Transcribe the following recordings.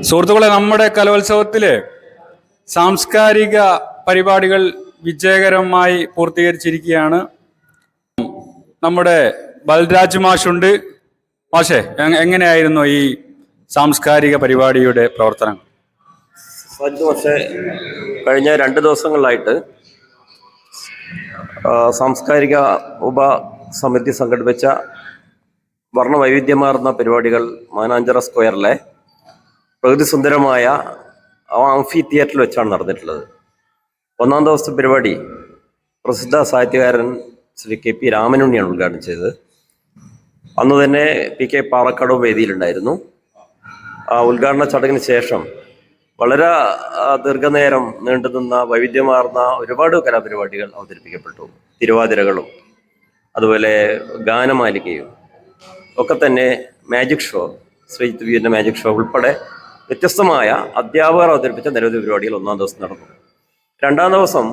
സുഹൃത്തുക്കളെ നമ്മുടെ കലോത്സവത്തിലെ സാംസ്കാരിക പരിപാടികൾ വിജയകരമായി പൂർത്തീകരിച്ചിരിക്കുകയാണ്. നമ്മുടെ ബൽരാജ് മാഷുണ്ട്. മാഷെ എങ്ങനെയായിരുന്നു ഈ സാംസ്കാരിക പരിപാടിയുടെ പ്രവർത്തനം? പക്ഷേ കഴിഞ്ഞ രണ്ട് ദിവസങ്ങളിലായിട്ട് സാംസ്കാരിക ഉപസമിതി സംഘടിപ്പിച്ച വർണവൈവിധ്യമാർന്ന പരിപാടികൾ മാനാഞ്ചിറ സ്ക്വയറിലെ പ്രകൃതി സുന്ദരമായ ആംഫി തിയേറ്ററിൽ വെച്ചാണ് നടന്നിട്ടുള്ളത്. ഒന്നാം ദിവസത്തെ പരിപാടി പ്രസിദ്ധ സാഹിത്യകാരൻ ശ്രീ കെ പി രാമനുണ്ണിയാണ് ഉദ്ഘാടനം ചെയ്തത്. അന്ന് തന്നെ പി കെ പാറക്കടവ് വേദിയിലുണ്ടായിരുന്നു. ആ ഉദ്ഘാടന ചടങ്ങിന് ശേഷം വളരെ ദീർഘനേരം നീണ്ടുനിന്ന വൈവിധ്യമാർന്ന ഒരുപാട് കലാപരിപാടികൾ അവതരിപ്പിക്കപ്പെട്ടു. തിരുവാതിരകളും അതുപോലെ ഗാനമാലികയും ഒക്കെ തന്നെ മാജിക് ഷോ ശ്രീജിത്ത് വീരിന്റെ മാജിക് ഷോ ഉൾപ്പെടെ വ്യത്യസ്തമായ അധ്യാപകർ അവതരിപ്പിച്ച നിരവധി പരിപാടികൾ ഒന്നാം ദിവസം നടന്നു. രണ്ടാം ദിവസം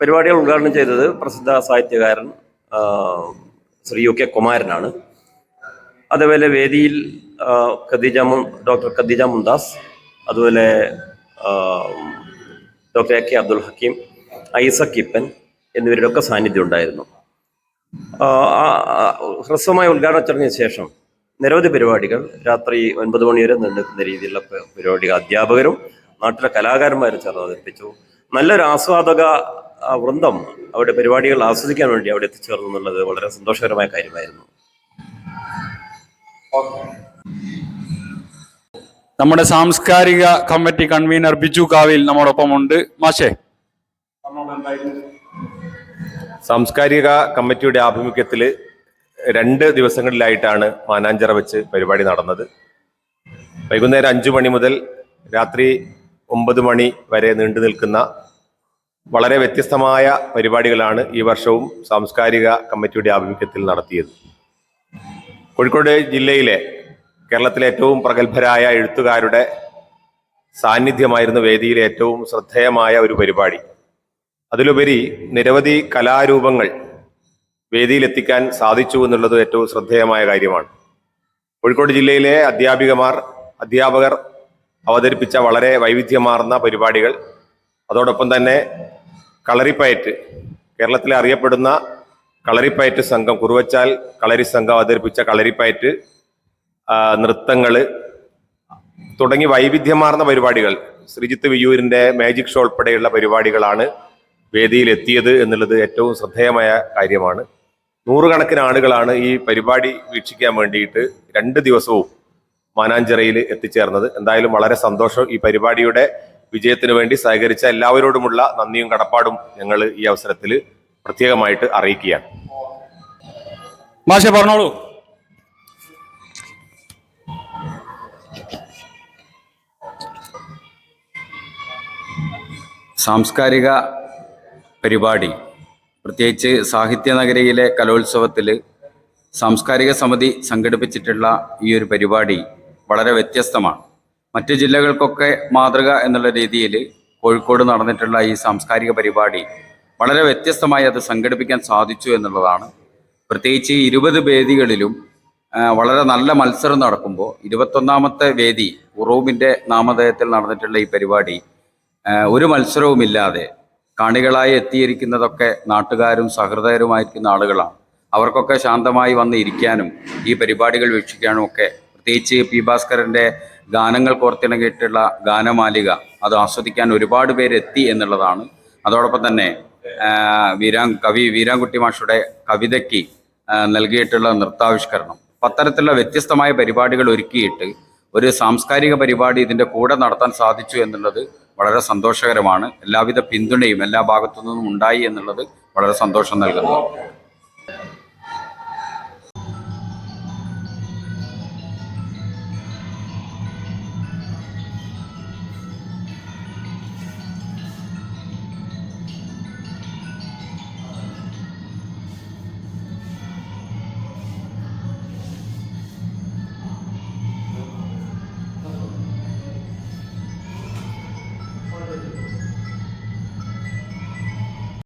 പരിപാടികൾ ഉദ്ഘാടനം ചെയ്തത് പ്രസിദ്ധ സാഹിത്യകാരൻ ശ്രീ യു കെ കുമാരനാണ്. അതേപോലെ വേദിയിൽ ഖദീജ ഡോക്ടർ ഖദീജ മുന്താസ് അതുപോലെ doctor A K Abdul Hakeem Isaac Ippan എന്നിവരുടെ ഒക്കെ സാന്നിധ്യം ഉണ്ടായിരുന്നു. ഹ്രസ്വമായ ഉദ്ഘാടന ചടങ്ങിന് ശേഷം നിരവധി പരിപാടികൾ രാത്രി ഒൻപത് മണി വരെ നീണ്ടുനിൽക്കുന്ന രീതിയിലുള്ള പരിപാടികൾ അധ്യാപകരും നാട്ടിലെ കലാകാരന്മാരും ചേർന്ന് അവതരിപ്പിച്ചു. നല്ലൊരു ആസ്വാദക വൃന്ദം അവിടെ പരിപാടികൾ ആസ്വദിക്കാൻ വേണ്ടി അവിടെ എത്തിച്ചേർന്നു എന്നുള്ളത് വളരെ സന്തോഷകരമായ കാര്യമായിരുന്നു. നമ്മുടെ സാംസ്കാരിക കമ്മിറ്റി കൺവീനർ ബിജു കാവിൽ നമ്മോടൊപ്പമുണ്ട് മാഷേ. സാംസ്കാരിക കമ്മിറ്റിയുടെ ആഭിമുഖ്യത്തിൽ രണ്ട് ദിവസങ്ങളിലായിട്ടാണ് മാനാഞ്ചിറ വെച്ച് പരിപാടി നടന്നത്. വൈകുന്നേരം അഞ്ചു മണി മുതൽ രാത്രി ഒമ്പത് മണി വരെ നീണ്ടു നിൽക്കുന്ന വളരെ വ്യത്യസ്തമായ പരിപാടികളാണ് ഈ വർഷവും സാംസ്കാരിക കമ്മിറ്റിയുടെ ആഭിമുഖ്യത്തിൽ നടത്തിയത്. കോഴിക്കോട് ജില്ലയിലെ കേരളത്തിലെ ഏറ്റവും പ്രഗത്ഭരായ എഴുത്തുകാരുടെ സാന്നിധ്യമായിരുന്നു വേദിയിലെ ഏറ്റവും ശ്രദ്ധേയമായ ഒരു പരിപാടി. അതിലുപരി നിരവധി കലാരൂപങ്ങൾ വേദിയിലെത്തിക്കാൻ സാധിച്ചു എന്നുള്ളത് ഏറ്റവും ശ്രദ്ധേയമായ കാര്യമാണ്. കോഴിക്കോട് ജില്ലയിലെ അധ്യാപികമാർ അധ്യാപകർ അവതരിപ്പിച്ച വളരെ വൈവിധ്യമാർന്ന പരിപാടികൾ അതോടൊപ്പം തന്നെ കളറിപ്പയറ്റ് കേരളത്തിലെ അറിയപ്പെടുന്ന കളരിപ്പയറ്റ് സംഘം കുറുവച്ചാൽ കളരി സംഘം അവതരിപ്പിച്ച കളരിപ്പയറ്റ് നൃത്തങ്ങൾ തുടങ്ങി വൈവിധ്യമാർന്ന പരിപാടികൾ. ശ്രീജിത്ത് വിയൂരിന്റെ മാജിക് ഷോ ഉൾപ്പെടെയുള്ള പരിപാടികളാണ് വേദിയിലെത്തിയത് എന്നുള്ളത് ഏറ്റവും ശ്രദ്ധേയമായ കാര്യമാണ്. നൂറുകണക്കിന് ആളുകളാണ് ഈ പരിപാടി വീക്ഷിക്കാൻ വേണ്ടിയിട്ട് രണ്ട് ദിവസവും മാനാഞ്ചിറയിൽ എത്തിച്ചേർന്നത്. എന്തായാലും വളരെ സന്തോഷം ഈ പരിപാടിയുടെ വിജയത്തിന് വേണ്ടി സഹകരിച്ച എല്ലാവരോടുമുള്ള നന്ദിയും കടപ്പാടും ഞങ്ങൾ ഈ അവസരത്തിൽ പ്രത്യേകമായിട്ട് അറിയിക്കുകയാണ്. മാഷെ പറഞ്ഞോളൂ. സാംസ്കാരിക പരിപാടി പ്രത്യേകിച്ച് സാഹിത്യനഗരിയിലെ കലോത്സവത്തിൽ സാംസ്കാരിക സമിതി സംഘടിപ്പിച്ചിട്ടുള്ള ഈ ഒരു പരിപാടി വളരെ വ്യത്യസ്തമാണ്. മറ്റു ജില്ലകൾക്കൊക്കെ മാതൃക എന്നുള്ള രീതിയിൽ കോഴിക്കോട് നടന്നിട്ടുള്ള ഈ സാംസ്കാരിക പരിപാടി വളരെ വ്യത്യസ്തമായി അത് സംഘടിപ്പിക്കാൻ സാധിച്ചു എന്നുള്ളതാണ്. പ്രത്യേകിച്ച് ഇരുപത് വേദികളിലും വളരെ നല്ല മത്സരം നടക്കുമ്പോൾ ഇരുപത്തൊന്നാമത്തെ വേദി ഉറൂബിന്റെ നാമധേയത്തിൽ നടന്നിട്ടുള്ള ഈ പരിപാടി ഒരു മത്സരവുമില്ലാതെ കാണികളായി എത്തിയിരിക്കുന്നതൊക്കെ നാട്ടുകാരും സഹൃദയരുമായിരിക്കുന്ന ആളുകളാണ്. അവർക്കൊക്കെ ശാന്തമായി വന്ന് ഇരിക്കാനും ഈ പരിപാടികൾ വീക്ഷിക്കാനും ഒക്കെ പ്രത്യേകിച്ച് പി ഭാസ്കരന്റെ ഗാനങ്ങൾ കോർത്തിണങ്ങിയിട്ടുള്ള ഗാനമാലിക അത് ആസ്വദിക്കാൻ ഒരുപാട് പേര് എത്തി എന്നുള്ളതാണ്. അതോടൊപ്പം തന്നെ വീരാ കവി വീരാൻകുട്ടി മാഷുടെ കവിതയ്ക്ക് നൽകിയിട്ടുള്ള നൃത്താവിഷ്കരണം. അത്തരത്തിലുള്ള വ്യത്യസ്തമായ പരിപാടികൾ ഒരുക്കിയിട്ട് ഒരു സാംസ്കാരിക പരിപാടി ഇതിന്റെ കൂടെ നടത്താൻ സാധിച്ചു എന്നുള്ളത് വളരെ സന്തോഷകരമാണ്. എല്ലാവിധ പിന്തുണയും എല്ലാ ഭാഗത്തു നിന്നും ഉണ്ടായി എന്നുള്ളത് വളരെ സന്തോഷം നൽകുന്നു.